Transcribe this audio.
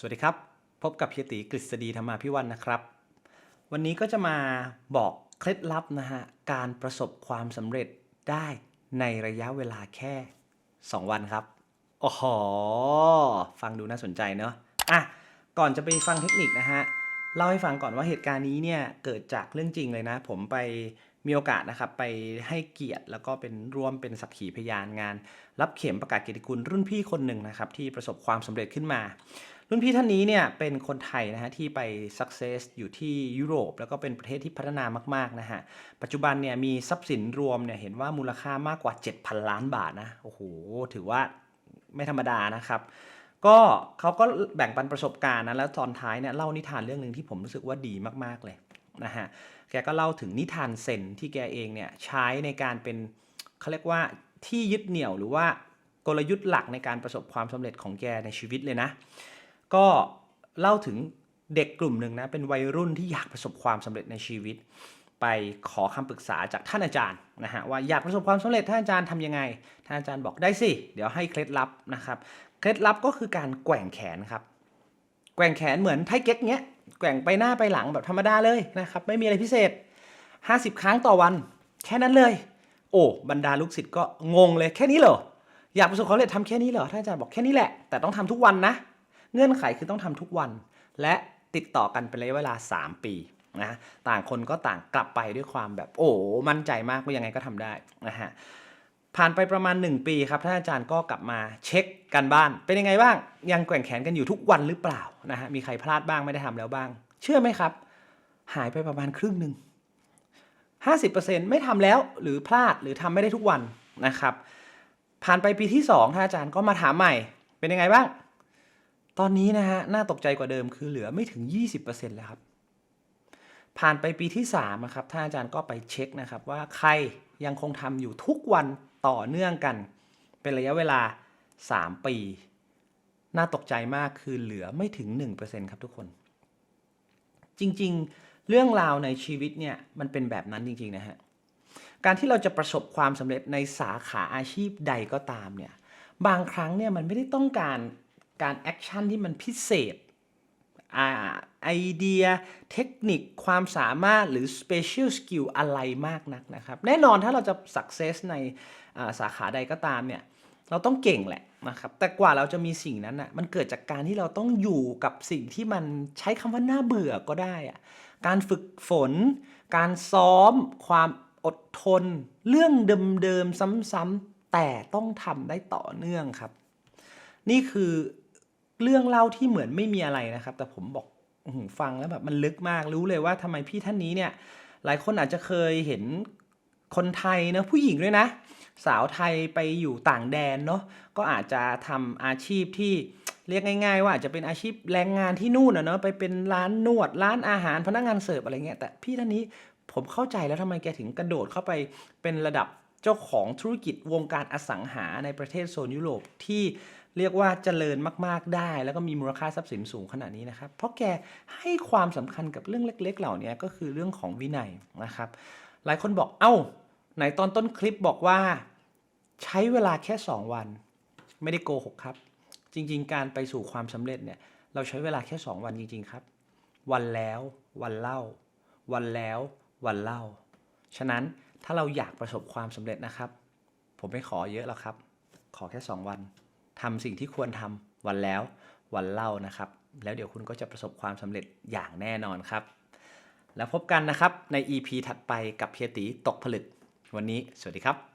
สวัสดีครับ พบกับเฮียตีกฤษฎีธรรมาพิวันนะครับ วันนี้ก็จะมาบอกเคล็ดลับนะฮะ การประสบความสำเร็จได้ในระยะเวลาแค่ 2 วันครับโอ้โหฟังดูน่าสนใจเนอะอะ ก่อนจะไปฟังเทคนิคนะฮะ เล่าให้ฟังก่อนว่าเหตุการณ์นี้เนี่ย เกิดจากเรื่องจริงเลยนะ ผมไปมีโอกาสนะครับ ไปให้เกียรติแล้วก็เป็นร่วมเป็นสักขีพยานงาน รับเข็มประกาศเกียรติคุณรุ่นพี่คนหนึ่งนะครับ ที่ประสบความสำเร็จขึ้นมา รุ่นพี่ท่านนี้เนี่ยเป็นคนไทยนะฮะที่ไป success อยู่ที่ยุโรป แล้วก็เป็นประเทศที่พัฒนามากๆนะฮะ ปัจจุบันเนี่ยมีทรัพย์สินรวมเนี่ยเห็นว่ามูลค่ามากกว่า 7,000 ล้านบาทนะ โอ้โห ถือว่าไม่ธรรมดานะครับ ก็เขาก็แบ่งปันประสบการณ์นะ แล้วตอนท้ายเนี่ยเล่านิทานเรื่องหนึ่งที่ผมรู้สึกว่าดีมากๆเลยนะฮะ แกก็เล่าถึงนิทานเซนที่แกเองเนี่ยใช้ในการเป็นเขาเรียกว่าที่ยึดเหนี่ยวหรือว่ากลยุทธ์หลักในการประสบความสำเร็จของแกในชีวิตเลยนะ ก็เล่าถึงเด็กกลุ่มหนึ่งนะเป็นวัยรุ่นที่อยากประสบความสำเร็จในชีวิต ไปขอคำปรึกษาจากท่านอาจารย์นะฮะว่าอยากประสบความสำเร็จท่านอาจารย์ทำยังไง ท่านอาจารย์บอกได้สิ เดี๋ยวให้เคล็ดลับนะครับเคล็ดลับก็คือการแกว่งแขนครับแกว่งแขนเหมือนไทเก๊กเงี้ยแกว่งไปหน้าไปหลังแบบธรรมดาเลยนะครับไม่มีอะไรพิเศษ 50 ครั้งต่อวัน แค่นั้นเลย โอ้บรรดาลูกศิษย์ก็งงเลยแค่นี้เหรออยากประสบความสำเร็จทำแค่นี้เหรอท่านอาจารย์บอกแค่นี้แหละแต่ต้องทำทุกวันนะ เงื่อนไขคือต้องทำทุกวัน และติดต่อกันเป็นระยะเวลา 3 ปีนะต่างคนก็ต่างกลับไปด้วยความแบบโอ้มั่นใจมากว่ายังไงก็ทำได้นะฮะผ่านไปประมาณ 1 ปีครับท่านอาจารย์ก็กลับมาเช็คกันบ้าน เป็นยังไงบ้างยังแกว่งแขนกันอยู่ทุกวันหรือเปล่านะฮะมีใครพลาดบ้างไม่ได้ทำแล้วบ้าง เชื่อไหมครับ หายไปประมาณครึ่งหนึ่ง50%ไม่ทำแล้วหรือพลาดหรือทำไม่ได้ทุกวันนะครับ ผ่านไปปีที่2ท่านอาจารย์ก็มาถามใหม่ เป็นยังไงบ้าง ตอนนี้นะฮะน่าตกใจกว่าเดิมคือเหลือไม่ถึง 20%แล้วครับ ผ่านไปปีที่3นะครับท่านอาจารย์ก็ไปเช็คนะครับว่าใครยังคงทำอยู่ทุกวันต่อเนื่องกัน เป็นระยะเวลา 3 ปี น่าตกใจมากคือเหลือไม่ถึง 1%ครับทุกคน จริงๆ เรื่องราวในชีวิตเนี่ยมันเป็นแบบนั้นจริงๆนะฮะการที่เราจะประสบความสำเร็จในสาขาอาชีพใดก็ตามเนี่ยบางครั้งเนี่ยมันไม่ได้ต้องการ การแอคชั่นที่มันพิเศษอ่าไอเดียเทคนิคความสามารถหรือ special skill อะไรมากนักนะครับ แน่นอนถ้าเราจะ success ในาสาขาใดก็ตามเนี่ย เราต้องเก่งแหละนะครับ แต่กว่าเราจะมีสิ่งนั้นอะมันเกิดจากการที่เราต้องอยู่กับสิ่งที่มันใช้คำว่าน่าเบื่อก็ได้อะการฝึกฝน การซ้อม ความอดทน เรื่องเดิมๆซ้ำๆแต่ต้องทำได้ต่อเนื่องครับ นี่คือ เรื่องเล่าที่เหมือนไม่มีอะไรนะครับ แต่ผมบอกฟังแล้วแบบมันลึกมากรู้เลยว่าทำไมพี่ท่านนี้เนี่ย หลายคนอาจจะเคยเห็นคนไทยเนะผู้หญิงด้วยนะ สาวไทยไปอยู่ต่างแดนเนาะก็อาจจะทำอาชีพที่เรียกง่ายๆ ว่าอาจจะเป็นอาชีพแรงงานที่นู่นนะเนาะไปเป็นร้านนวดร้านอาหารพนักงานเสิร์ฟอะไรเงี้ยแต่พี่ท่านนี้ผมเข้าใจแล้วทำไมแกถึงกระโดดเข้าไปเป็นระดับเจ้าของธุรกิจวงการอสังหาในประเทศโซนยุโรปที่ เรียกว่าเจริญมากๆได้ แล้วก็มีมูลค่าทรัพย์สินสูงขนาดนี้นะครับ เพราะแกให้ความสำคัญกับเรื่องเล็ก ๆ เหล่านี้ก็คือเรื่องของวินัยนะครับ หลายคนบอกเอ้า ไหนตอนต้นคลิปบอกว่า ใช้เวลาแค่ 2 วัน ไม่ได้โกหกครับ จริง ๆ การไปสู่ความสำเร็จเนี่ยเราใช้เวลาแค่ 2 วันจริง ๆ ครับ วันแล้ววันเล่า วันแล้ววันเล่า ฉะนั้นถ้าเราอยากประสบความสำเร็จนะครับ ผมไม่ขอเยอะแล้วครับ ขอแค่ 2 วัน ทำสิ่งที่ควรทำวันแล้ววันเล่านะครับ แล้วเดี๋ยวคุณก็จะประสบความสำเร็จอย่างแน่นอนครับ แล้วพบกันนะครับใน EP ถัดไปกับเพียตีตกผลึก วันนี้ สวัสดีครับ